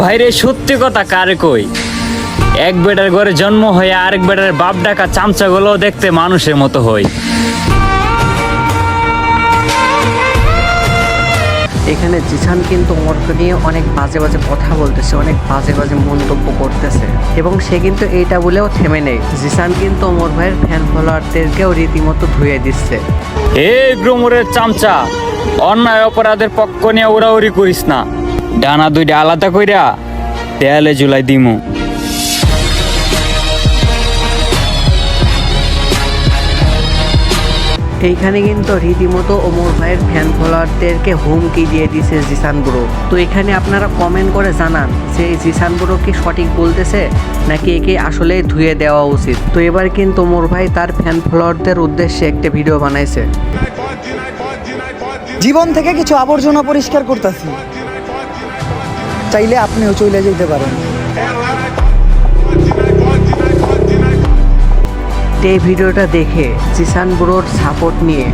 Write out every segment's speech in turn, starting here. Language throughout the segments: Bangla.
ভাইরে সত্যি কথা কার কই? এক বেটার ঘরে জন্ম হয়ে আরেক বেটার বাপ ডাকা চামচাগুলো দেখতে মানুষের মতো হয় এখানে জিসান কিন্তু ওমরকে নিয়ে অনেক বাজে বাজে কথা বলতেছে অনেক বাজে বাজে মন্তব্য করতেছে। এবং সে কিন্তু এইটা বলেও থেমে নেই। জিসান কিন্তু ওমর ভাইয়ের ফ্যান ফলোয়ারদেরকেও রীতিমতো ধুয়ে দিচ্ছে। এই গ্রোমরের চামচা অন্যায় অপরাধের পক্ষ নিয়ে উড়াউড়ি করিস না। ডানা দুইটা আলাদা কইরা দেয়ালে জুলাই দিমু। এইখানে কিন্তু রীতিমতো ওমর ভাইয়ের ফ্যান ফলোয়ারদেরকে হুমকি দিয়ে দিছে জিসান ব্রো তো এখানে আপনারা কমেন্ট করে জানান যে জিসান ব্রো কি সঠিক বলতেছে নাকি একে আসলেই ধুয়ে দেওয়া উচিত? তো এবার কিন্তু ওমর ভাই তার ফ্যান ফলোয়ারদের উদ্দেশ্যে একটা ভিডিও বানাইছে। জীবন থেকে কিছু আবর্জনা পরিষ্কার করতেছি। চাইলে আপনিও চলে যেতে পারেন। এই ভিডিওটা দেখে জিসান ব্রোর সাপোর্ট নিয়ে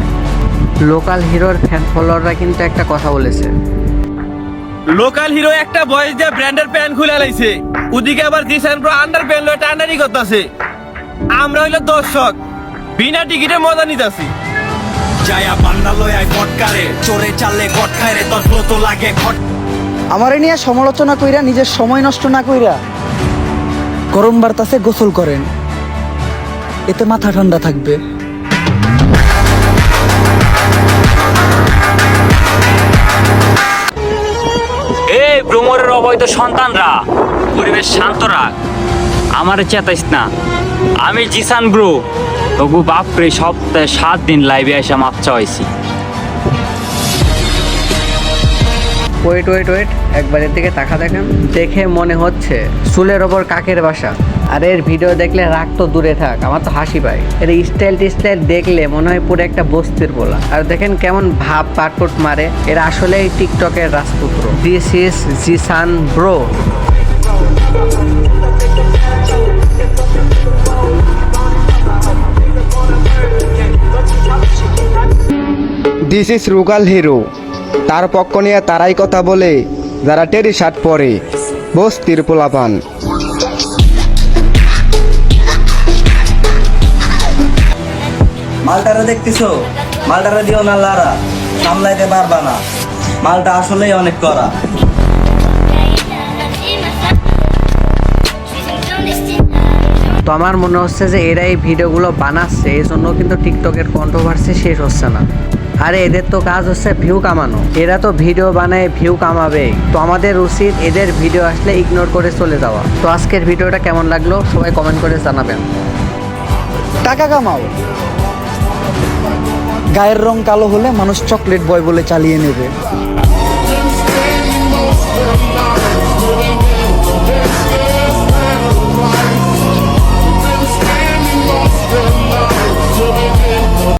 লোকাল হিরোর ফ্যান ফলোয়াররা কিন্তু একটা কথা বলেছে। লোকাল হিরো একটা বয়স দিয়ে ব্র্যান্ডের প্যান্ট খুলে লাইছে। ওদিকে আবার জিসান ব্রো আন্ডার প্যান্ট লয়ে টান্ডারি করতেছে। আমরা হইল দর্শক বিনা টিকিটে মজা নিতাছি। যায়া বান্দা লয়ায় গটকারে চোরে চাললে গট খায় রে তোর তো লাগে ঘট আমারে নিয়ে সমালোচনা কইরা, নিজের সময় নষ্ট না কইরা গরম বার্তাসে গোসল করেন। এতে মাথা ঠান্ডা থাকবে। এই ভ্রমরের অবৈধ সন্তানরা, পরিবেশ শান্ত রাখ। আমার চেতাইস না। আমি জিসান ব্রো। তবু বাপরে, সপ্তাহে সাত দিন লাইভে এসে মাপ চাইছি ওয়েট ওয়েট ওয়েট একবার এর দিকে তাকা দেখেন। দেখে মনে হচ্ছে চুলের ওপর কাকের বাসা। আর এর ভিডিও দেখলে রাগ তো দূরে থাক, আমার তো হাসি পায়। এর স্টাইল টিস্টাইল দেখলে মনে হয় পুরো একটা বস্তির বলা। আর দেখেন কেমন ভাব পাটপট মারে। এরা আসলেই টিকটকের রাজপুত্র। This is Jisan bro this is local hero তার পক্ষ নিয়ে তারাই কথা বলে যারা টেরি শার্ট পরে বস্তির পোলাপান। মালটারা দেখতেছো? মালটারা দিও না লারা। সামলাইতে পারবা না। মালটা আসলেই অনেক করা তো আমার মনে হচ্ছে যে এরা এই ভিডিওগুলো বানাচ্ছে এই জন্য কিন্তু টিকটকের কন্ট্রোভার্সি শেষ হচ্ছে না। আরে এদের তো কাজ হচ্ছে ভিউ কামানো। এরা তো ভিডিও বানায় ভিউ কামাবে। তো আমাদের উচিত এদের ভিডিও আসলে ইগনোর করে চলে যাওয়া। তো আজকের ভিডিওটা কেমন লাগল সবাই কমেন্ট করে জানাবেন। টাকা কামাও। গায়ের রং কালো হলে মানুষ চকলেট বয় বলে চালিয়ে নেবে।